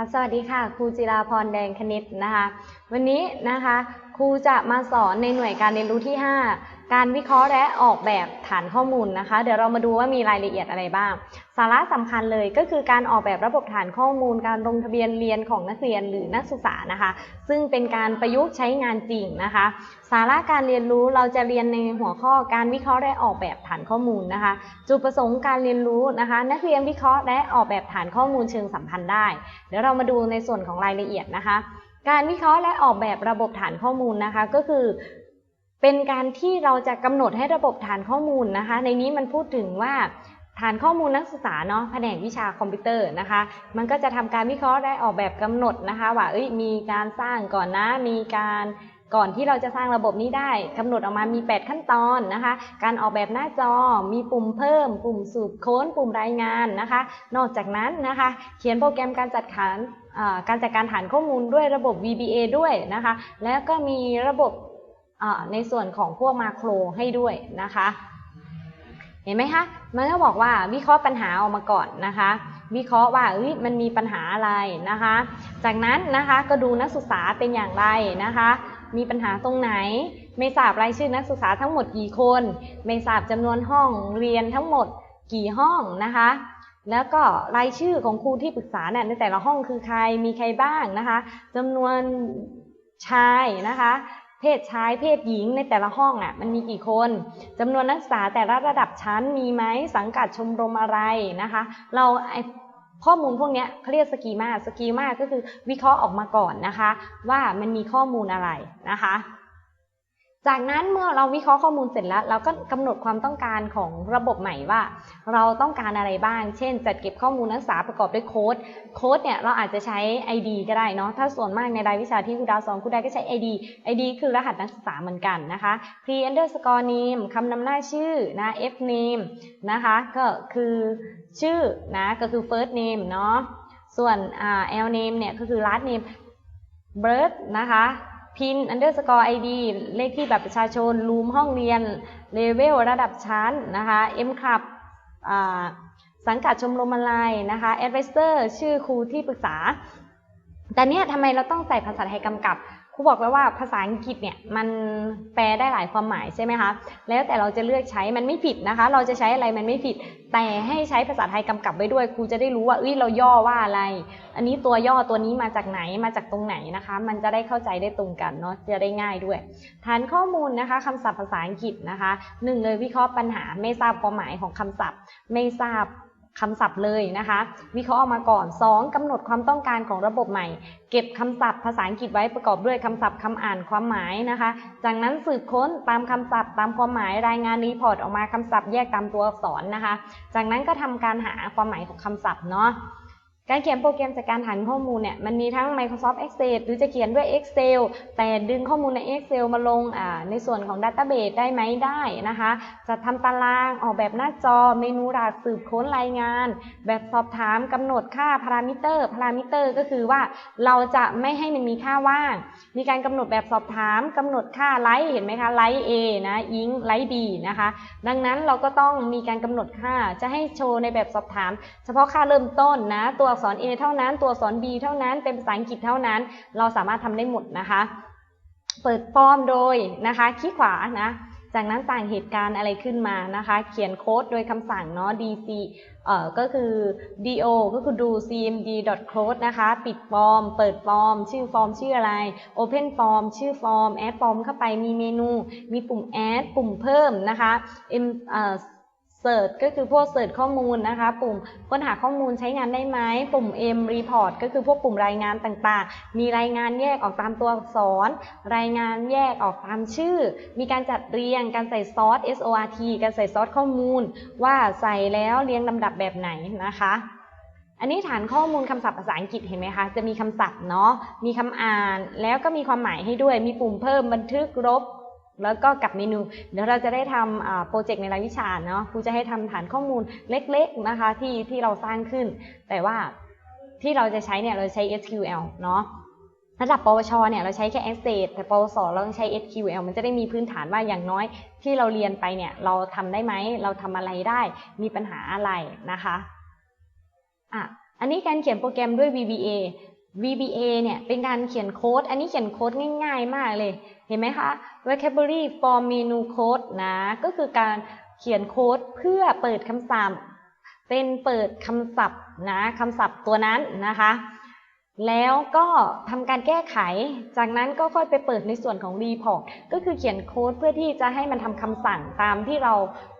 ค่ะสวัสดีค่ะ ครูจิราพรแดงคณิตนะคะ วันนี้นะคะ รูจะมาสอนในหน่วยการเรียนรู้ที่ 5 การวิเคราะห์และออกแบบฐานข้อมูลนะคะ เดี๋ยวเรามาดูว่ามีรายละเอียดอะไรบ้าง สาระสำคัญเลยก็คือการออกแบบระบบฐานข้อมูล การลงทะเบียนเรียนของนักเรียนหรือนักศึกษานะคะ ซึ่งเป็นการประยุกต์ใช้งานจริงนะคะ สาระการเรียนรู้เราจะเรียนในหัวข้อการวิเคราะห์และออกแบบฐานข้อมูลนะคะ จุดประสงค์การเรียนรู้นะคะ นักเรียนวิเคราะห์และออกแบบฐานข้อมูลเชิงสัมพันธ์ได้ เดี๋ยวเรามาดูในส่วนของรายละเอียดนะคะ การวิเคราะห์และออกแบบระบบฐานข้อมูลนะคะ ก็คือ เป็นการที่เราจะกำหนดให้ระบบฐานข้อมูลนะคะ ในนี้มันพูดถึงว่าฐานข้อมูลนักศึกษาเนาะแผนกวิชาคอมพิวเตอร์นะคะ มันก็จะทำการวิเคราะห์และออกแบบกำหนดนะคะ ว่าเอ้ยมีการสร้างก่อนนะ มีการก่อนที่เราจะสร้างระบบนี้ได้กำหนดออกมามี 8 ขั้นตอนนะคะ การออกแบบหน้าจอมีปุ่มเพิ่ม ปุ่มสูตรค้น ปุ่มรายงานนะคะ นอกจากนั้นนะคะ เขียนโปรแกรมการจัดการ การจัดการฐานข้อมูลด้วยระบบ VBA ด้วยนะคะ แล้วก็มีระบบในส่วนของพวกมาโครให้ด้วยนะคะ เห็นไหมคะ มันก็บอกว่าวิเคราะห์ปัญหาออกมาก่อนนะคะ วิเคราะห์ว่ามันมีปัญหาอะไรนะคะ จากนั้นนะคะก็ดูนักศึกษาเป็นอย่างไรนะคะ มีปัญหาตรงไหน ไม่ทราบรายชื่อนักศึกษาทั้งหมดกี่คน ไม่ทราบจำนวนห้องเรียนทั้งหมดกี่ห้องนะคะ แล้วก็รายชื่อของครูที่ปรึกษาเนี่ยในแต่ละห้องคือใครมีใครบ้างนะคะจำนวนชายนะคะเพศชายเพศหญิงในแต่ละห้องอะมันมีกี่คนจำนวนนักศึกษาแต่ละระดับชั้นมีไหมสังกัดชมรมอะไรนะคะ เราข้อมูลพวกนี้เขาเรียกสกีมาสกีมาก็คือวิเคราะห์ออกมาก่อนนะคะ ว่ามันมีข้อมูลอะไรนะคะ จากนั้นเมื่อเราวิเคราะห์ข้อมูลเสร็จแล้ว เราก็กำหนดความต้องการของระบบใหม่ว่า เราต้องการอะไรบ้าง เช่น จัดเก็บข้อมูลนักศึกษาประกอบด้วยโค้ด โค้ดเนี่ยเราอาจจะใช้ ID ก็ได้เนาะ ถ้าส่วนมากในรายวิชาที่ครูดาวสอนครูดาวก็ใช้ ID ID คือรหัสนักศึกษาเหมือนกันนะคะ pre underscore name คำนำหน้าชื่อนะ f name นะคะ ก็คือชื่อนะก็คือ first name เนาะ ส่วนอ่า l name เนี่ยก็คือ last name birth นะคะ พินอันเดอร์สกอร์ไอดีเลขที่แบบประชาชน รูมห้องเรียน เลเวลระดับชั้นนะคะเอ็มคลับสังกัดชมรมอะไรนะคะแอดไวเซอร์ชื่อครูที่ปรึกษา แต่เนี่ยทำไมเราต้องใส่ภาษาไทยกำกับ รูบอกแล้วว่าภาษาอังกฤษเนี่ยมันแปลได้หลายความหมายใช่ไหมคะ แล้วแต่เราจะเลือกใช้มันไม่ผิดนะคะ เราจะใช้อะไรมันไม่ผิด แต่ให้ใช้ภาษาไทยกำกับไว้ด้วยครูจะได้รู้ว่าเอ้ยเราย่อว่าอะไร อันนี้ตัวย่อตัวนี้มาจากไหนมาจากตรงไหนนะคะ มันจะได้เข้าใจได้ตรงกันเนาะจะได้ง่ายด้วย ฐานข้อมูลนะคะคำศัพท์ภาษาอังกฤษนะคะหนึ่งเลยวิเคราะห์ปัญหาไม่ทราบความหมายของคำศัพท์ ไม่ทราบ คำศัพท์เลยนะคะ วิเคราะห์ออกมาก่อน 2. กำหนดความต้องการของระบบใหม่ เก็บคำศัพท์ภาษาอังกฤษไว้ประกอบด้วยคำศัพท์คำอ่านความหมายนะคะ จากนั้นสืบค้นตามคำศัพท์ตามความหมายรายงานรีพอร์ตออกมาคำศัพท์แยกตามตัวอักษรนะคะ จากนั้นก็ทำการหาความหมายของคำศัพท์เนาะ การเขียนโปรแกรมจัดการฐานข้อมูลเนี่ยมันมีทั้ง Microsoft Excel หรือจะเขียนด้วย Excel แต่ดึงข้อมูลใน Excel มาลงาในส่วนของ Database ได้ไหมได้นะคะ จะทำตารางออกแบบหน้าจอเมนูหลักสืบค้นรายงาน แบบสอบถามกำหนดค่าพารามิเตอร์พารามิเตอร์ก็คือว่าเราจะไม่ให้มันมีค่าว่าง มีการกำหนดแบบสอบถามกำหนดค่าไลท์เห็นไหมคะไลท์ A นะอิงไลท์ B นะคะ ดังนั้นเราก็ต้องมีการกำหนดค่าจะให้โชว์ในแบบสอบถาม เฉพาะค่าเริ่มต้นนะตัวอักษร A เท่านั้น ตัวอักษร B เท่านั้น เป็นภาษาอังกฤษเท่านั้น เราสามารถทำได้หมดนะคะ เปิดฟอร์มโดยนะคะคลิกขวานะจากนั้นสั่งเหตุการณ์อะไรขึ้นมานะคะ เขียนโค้ดโดยคำสั่งเนาะ dc เอ่อก็คือ do ก็คือดู cmd code นะคะ ปิดฟอร์ม เปิดฟอร์ม ชื่อฟอร์มชื่ออะไร open form ชื่อฟอร์ม add form เข้าไปมีเมนู มีปุ่ม add ปุ่มเพิ่มนะคะ m เอ่อ เสิร์ชก็คือพวกเสิร์ชข้อมูลนะคะ ปุ่มค้นหาข้อมูลใช้งานได้ไหม ปุ่ม M report ก็คือพวกปุ่มรายงานต่างๆ มีรายงานแยกออกตามตัวอักษร รายงานแยกออกตามชื่อ มีการจัดเรียง การใส่ซอส SORT การใส่ซอสข้อมูล ว่าใส่แล้วเรียงลำดับแบบไหนนะคะ อันนี้ฐานข้อมูลคำศัพท์ภาษาอังกฤษเห็นไหมคะ จะมีคำศัพท์เนาะ มีคำอ่าน แล้วก็มีความหมายให้ด้วย มีปุ่มเพิ่มบันทึกลบ แล้วก็กับเมนูเดี๋ยวเราจะได้ทำโปรเจกต์ในรายวิชาเนาะครูจะให้ทำฐานข้อมูลเล็กๆนะคะที่ที่เราสร้างขึ้น แต่ว่าที่เราจะใช้เนี่ยเราใช้ SQL เนาะระดับปวชเนี่ยเราใช้แค่ Access แต่ปวสเราต้องใช้ SQL มันจะได้มีพื้นฐานว่าอย่างน้อยที่เราเรียนไปเนี่ยเราทำได้ไหมเราทำอะไรได้มีปัญหาอะไรนะคะอะอันนี้การเขียนโปรแกรมด้วย VBA VBA เนี่ยเป็นการเขียนโค้ด อันนี้เขียนโค้ดง่าย ๆ มากเลย เห็นไหมคะ vocabulary for menu code นะ ก็คือการเขียนโค้ดเพื่อเปิดคำศัพท์ เป็นเปิดคำศัพท์นะคำศัพท์ตัวนั้นนะคะ แล้วก็ทำการแก้ไข จากนั้นก็ค่อยไปเปิดในส่วนของ report ก็คือเขียนโค้ดเพื่อที่จะให้มันทำคำสั่งตามที่เรา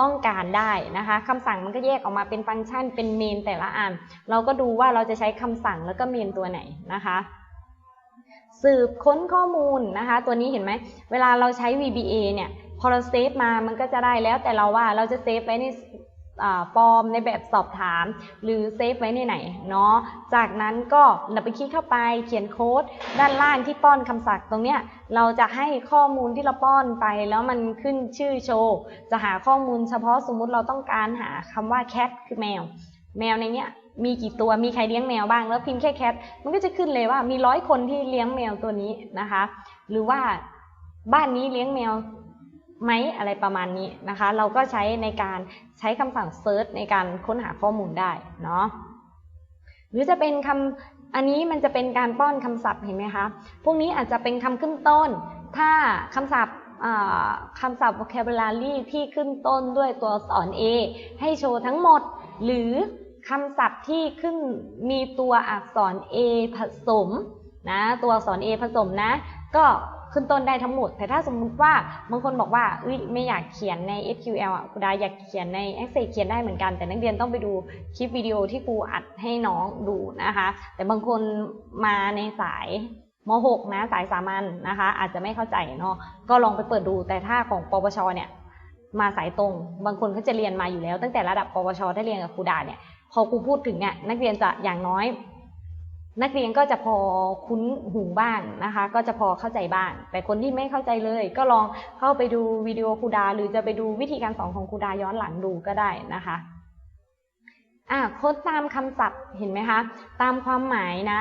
ต้องการได้นะคะคำสั่งมันก็แยกออกมาเป็นฟังก์ชันเป็นเมนแต่ละอัน เราก็ดูว่าเราจะใช้คำสั่งแล้วก็เมนตัวไหนนะคะ สืบค้นข้อมูลนะคะ ตัวนี้เห็นไหม เวลาเราใช้ VBA เนี่ย พอเราเซฟมามันก็จะได้แล้วแต่เราว่าเราจะเซฟไว้ในฟอร์มในแบบสอบถาม หรือเซฟไว้ในไหนเนาะ จากนั้นก็เราไปคลิกเข้าไปเขียนโค้ด ด้านล่างที่ป้อนคำศัพท์ตรงเนี้ยเราจะให้ข้อมูลที่เราป้อนไปแล้วมันขึ้นชื่อโชว์ จะหาข้อมูลเฉพาะสมมุติเราต้องการหาคำว่า cat คือแมว แมวในเนี้ย มีกี่ตัวมีใครเลี้ยงแมวบ้างแล้วพิมพ์แค่แคทมันก็จะขึ้นเลยว่ามีร้อยคนที่เลี้ยงแมวตัวนี้นะคะ หรือว่าบ้านนี้เลี้ยงแมวไหมอะไรประมาณนี้นะคะ เราก็ใช้ในการใช้คำสั่งเซิร์ชในการค้นหาข้อมูลได้เนาะหรือจะเป็นคำอันนี้มันจะเป็นการป้อนคำศัพท์เห็นไหมคะพวกนี้อาจจะเป็นคำขึ้นต้น ถ้าคำศัพท์คำศัพท์ vocabulary ที่ขึ้นต้นด้วยตัวอักษร A ให้โชว์ทั้งหมด หรือ คำศัพท์ที่ขึ้นมีตัวอักษร A ผสมนะตัวอักษร A ผสมนะ ก็ขึ้นต้นได้ทั้งหมด แต่ถ้าสมมุติว่าบางคนบอกว่าเอ้ยไม่อยากเขียนใน SQL อะครูดาอยากเขียนใน Access เขียนได้เหมือนกัน แต่นักเรียนต้องไปดูคลิปวิดีโอที่ครูอัดให้น้องดูนะคะ แต่บางคนมาในสายม .6 นะสายสามัญนนะคะ อาจจะไม่เข้าใจเนาะก็ลองไปเปิดดูแต่ถ้าของปวชเนี่ยมาสายตรง บางคนเขาจะเรียนมาอยู่แล้ว ตั้งแต่ระดับปวชถ้าเรียนกับครูดาเนี่ย พอครูพูดถึงเนี่ยนักเรียนจะอย่างน้อย นักเรียนก็จะพอคุ้นหูบ้างนะคะ ก็จะพอเข้าใจบ้าง แต่คนที่ไม่เข้าใจเลย ก็ลองเข้าไปดูวิดีโอครูดา หรือจะไปดูวิธีการสอนของครูดาย้อนหลังดูก็ได้นะคะอะค้นตามคำศัพท์เห็นไหมคะ ตามความหมายนะ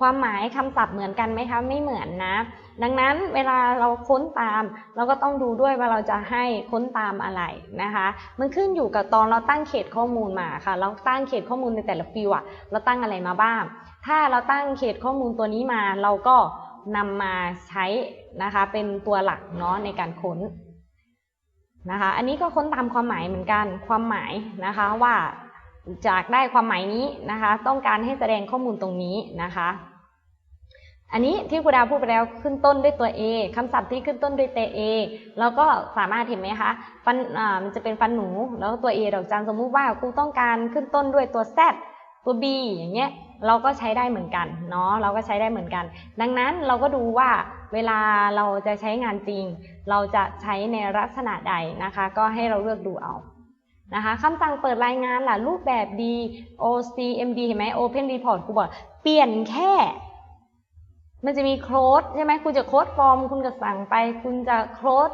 ความหมายคำศัพท์เหมือนกันไหมคะ ไม่เหมือนนะ ดังนั้นเวลาเราค้นตาม เราก็ต้องดูด้วยว่าเราจะให้ค้นตามอะไรนะคะ มันขึ้นอยู่กับตอนเราตั้งเขตข้อมูลมาค่ะ เราตั้งเขตข้อมูลในแต่ละฟิวอะเราตั้งอะไรมาบ้าง ถ้าเราตั้งเขตข้อมูลตัวนี้มาเราก็นำมาใช้นะคะเป็นตัวหลักเนาะในการค้นนะคะ อันนี้ก็ค้นตามความหมายเหมือนกันความหมายนะคะว่าจากได้ความหมายนี้นะคะ ต้องการให้แสดงข้อมูลตรงนี้นะคะ อันนี้ที่ครูดาวพูดไปแล้วขึ้นต้นด้วยตัว A คำศัพท์ที่ขึ้นต้นด้วยตัว A เราก็สามารถเห็นไหมคะฟันอ่ามันจะเป็นฟันหนูแล้วตัว A ดอกจันสมมุติว่าครูต้องการขึ้นต้นด้วยตัว Z ตัว B อย่างเงี้ยเราก็ใช้ได้เหมือนกันเนาะเราก็ใช้ได้เหมือนกัน ดังนั้นเราก็ดูว่าเวลาเราจะใช้งานจริง เราจะใช้ในลักษณะใดนะคะ ก็ให้เราเลือกดูเอานะคะคำสั่งเปิดรายงานล่ะรูปแบบ D O C M D เห็นไหม Open Report ครูบอกเปลี่ยนแค่ มันจะมีโค้ดใช่ไหมคุณจะโค้ดฟอร์มคุณก็สั่งไป คุณจะโค้ด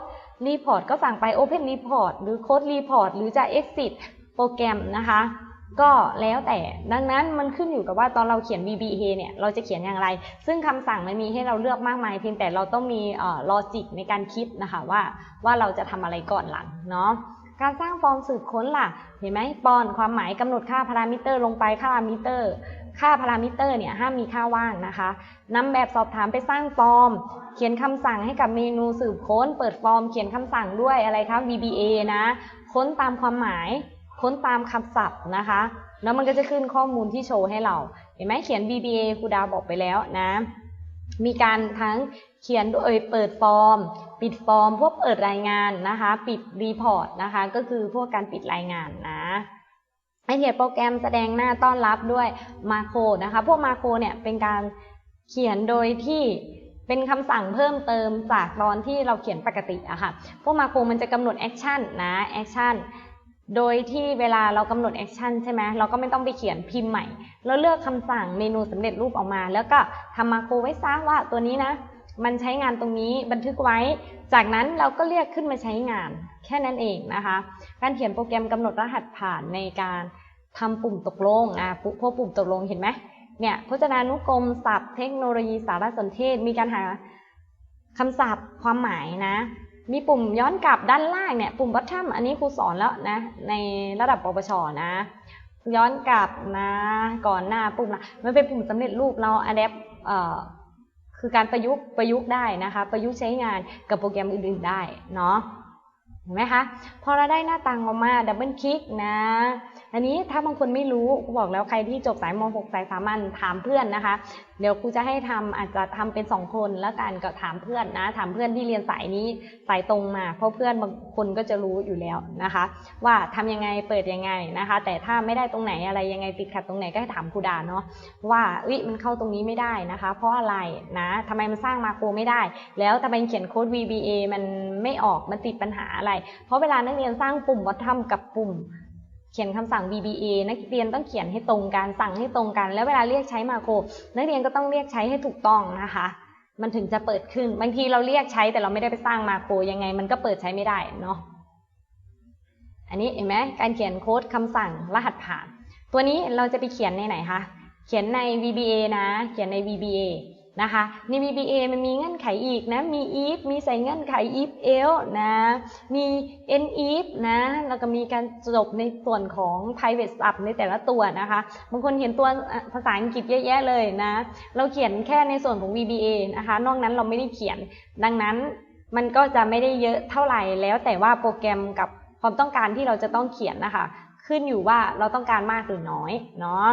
รีพอร์ตก็สั่งไป Open Report หรือโค้ดรีพอร์ตหรือจะ Exit โปรแกรมนะคะ ก็แล้วแต่ดังนั้นมันขึ้นอยู่กับว่าตอนเราเขียน VBA เนี่ยเราจะเขียนอย่างไร ซึ่งคำสั่งมันมีให้เราเลือกมากมายเพียงแต่เราต้องมีลอจิกในการคิดนะคะว่าว่าเราจะทำอะไรก่อนหลังเนาะการสร้างฟอร์มสืบค้นล่ะ เห็นไหมปอนความหมายกำหนดค่าพารามิเตอร์ลงไปค่าพารามิเตอร์ ค่าพารามิเตอร์เนี่ยห้ามมีค่าว่างนะคะนำแบบสอบถามไปสร้างฟอร์ม เขียนคำสั่งให้กับเมนูสืบค้น เปิดฟอร์มเขียนคำสั่งด้วยอะไรคะ VBA นะ ค้นตามความหมาย ค้นตามคำศัพท์นะคะ แล้วมันก็จะขึ้นข้อมูลที่โชว์ให้เรา เห็นไหมเขียน VBA ครูดาวบอกไปแล้วนะ มีการทั้งเขียนโดยเปิดฟอร์ม ปิดฟอร์ม พวกเปิดรายงานนะคะ ปิดรีพอร์ตนะคะ ก็คือพวกการปิดรายงานนะ ให้เขียนโปรแกรมแสดงหน้าต้อนรับด้วยมาโครนะคะ พวกมาโครเนี่ยเป็นการเขียนโดยที่เป็นคำสั่งเพิ่มเติมจากตอนที่เราเขียนปกติอะค่ะ พวกมาโครมันจะกำหนดแอคชั่นนะแอคชั่น โดยที่เวลาเรากำหนดแอคชั่นใช่ไหมเราก็ไม่ต้องไปเขียนพิมพ์ใหม่ เราเลือกคำสั่งเมนูสำเร็จรูปออกมา แล้วก็ทำมาโครไว้ซะว่าตัวนี้นะ มันใช้งานตรงนี้บันทึกไว้ จากนั้นเราก็เรียกขึ้นมาใช้งาน แค่นั้นเองนะคะ การเขียนโปรแกรมกำหนดรหัสผ่านในการทำปุ่มตกลงอะพวกปุ่มตกลงเห็นไหมเนี่ยพจนานุกรมศัพท์เทคโนโลยีสารสนเทศ มีการหาคำศัพท์ความหมายนะ มีปุ่มย้อนกลับด้านล่างเนี่ยปุ่ม bottom อันนี้ครูสอนแล้วนะ ในระดับปปชนะ ย้อนกลับนะก่อนหน้าปุ่มละมันเป็นปุ่มสำเร็จรูปเราอัดแอปเอ่อ คือการประยุกต์ประยุกต์ได้นะคะ ประยุกต์ใช้งานกับโปรแกรมอื่นๆได้เนาะเห็นไหมคะพอเราได้หน้าต่างออกมาดับเบิลคลิกนะอันนี้ถ้าบางคนไม่รู้กูบอกแล้วใครที่จบสายม .6 สายสามัญถามเพื่อนนะคะ เดี๋ยวครูจะให้ทำอาจจะทำเป็นสองคนแล้วกันก็ถามเพื่อนนะ ถามเพื่อนที่เรียนสายนี้สายตรงมา เพราะเพื่อนบางคนก็จะรู้อยู่แล้วนะคะ ว่าทำยังไงเปิดยังไงนะคะ แต่ถ้าไม่ได้ตรงไหนอะไรยังไงติดขัดตรงไหนก็ให้ถามครูดาเนาะว่าวิมันเข้าตรงนี้ไม่ได้นะคะ เพราะอะไรนะทำไมมันสร้างมาโครไม่ได้ แล้วทำไมเขียนโค้ด VBA มันไม่ออกมันติดปัญหาอะไร เพราะเวลานักเรียนสร้างปุ่มวัฒนกับปุ่ม เขียนคำสั่ง VBA นักเรียนต้องเขียนให้ตรงกันสั่งให้ตรงกัน แล้วเวลาเรียกใช้มาโครนักเรียนก็ต้องเรียกใช้ให้ถูกต้องนะคะ มันถึงจะเปิดขึ้น บางทีเราเรียกใช้แต่เราไม่ได้ไปสร้างมาโครยังไง มันก็เปิดใช้ไม่ได้เนาะอันนี้เห็นไหมการเขียนโค้ดคำสั่งรหัสผ่าน ตัวนี้เราจะไปเขียนในไหนคะเขียนใน VBA นะ เขียนใน VBA นะคะใน VBA มันมีเงื่อนไขอีกนะมี if มีใส่เงื่อนไข if else นะมี n if นะแล้วก็มีการจบในส่วนของ private sub ในแต่ละตัวนะคะบางคนเขียนตัวภาษาอังกฤษเยอะแยะเลยนะเราเขียนแค่ในส่วนของ VBA นะคะนอกนั้นเราไม่ได้เขียน ดังนั้นมันก็จะไม่ได้เยอะเท่าไหร่แล้วแต่ว่าโปรแกรมกับความต้องการที่เราจะต้องเขียนนะคะ ขึ้นอยู่ว่าเราต้องการมากหรือน้อยเนาะ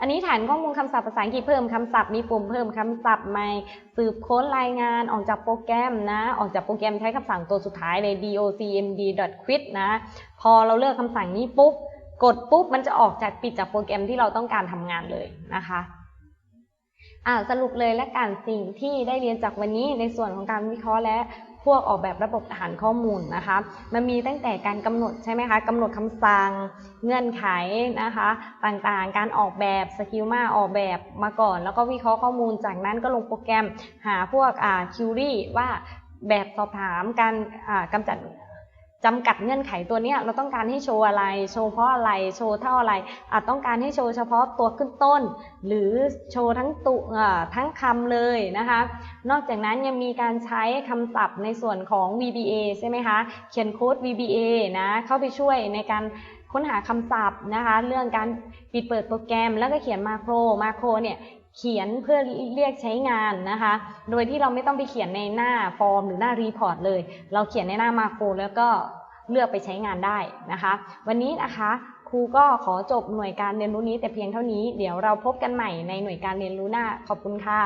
อันนี้ฐานข้อมูลคำศัพท์ภาษาอังกฤษเพิ่มคำศัพท์มีปุ่มเพิ่มคำศัพท์ใหม่สืบค้นรายงานออกจากโปรแกรมนะ ออกจากโปรแกรมใช้คำสั่งตัวสุดท้ายเลย docmd.quit นะ พอเราเลือกคำสั่งนี้ปุ๊บ กดปุ๊บมันจะออกจากปิดจากโปรแกรมที่เราต้องการทำงานเลยนะคะอ่าสรุปเลยและการสิ่งที่ได้เรียนจากวันนี้ในส่วนของการวิเคราะห์และ พวกออกแบบระบบฐานข้อมูลนะคะ มันมีตั้งแต่การกำหนดใช่ไหมคะกำหนดคำสั่งเงื่อนไขนะคะ ต่างๆ การออกแบบสกิลมาออกแบบมาก่อน แล้วก็วิเคราะห์ข้อมูลจากนั้นก็ลงโปรแกรมหาพวกคิวรี่ว่าแบบสอบถามการอ่ากำจัด จำกัดเงื่อนไขตัวเนี้ยเราต้องการให้โชว์อะไร โชว์เพราะอะไร โชว์เท่าอะไรอาจต้องการให้โชว์เฉพาะตัวขึ้นต้น หรือโชว์ทั้งตุอ่าทั้งคำเลยนะคะ นอกจากนั้นยังมีการใช้คำศัพท์ในส่วนของ VBA ใช่ไหมคะ เขียนโค้ด VBA นะ เข้าไปช่วยในการค้นหาคำศัพท์นะคะ เรื่องการปิดเปิดโปรแกรมแล้วก็เขียนมาโคร มาโครเนี่ย เขียนเพื่อเรียกใช้งานนะคะ โดยที่เราไม่ต้องไปเขียนในหน้าฟอร์มหรือหน้ารีพอร์ตเลย เราเขียนในหน้ามาโครแล้วก็เลือกไปใช้งานได้นะคะ วันนี้นะคะครูก็ขอจบหน่วยการเรียนรู้นี้แต่เพียงเท่านี้ เดี๋ยวเราพบกันใหม่ในหน่วยการเรียนรู้หน้า ขอบคุณค่ะ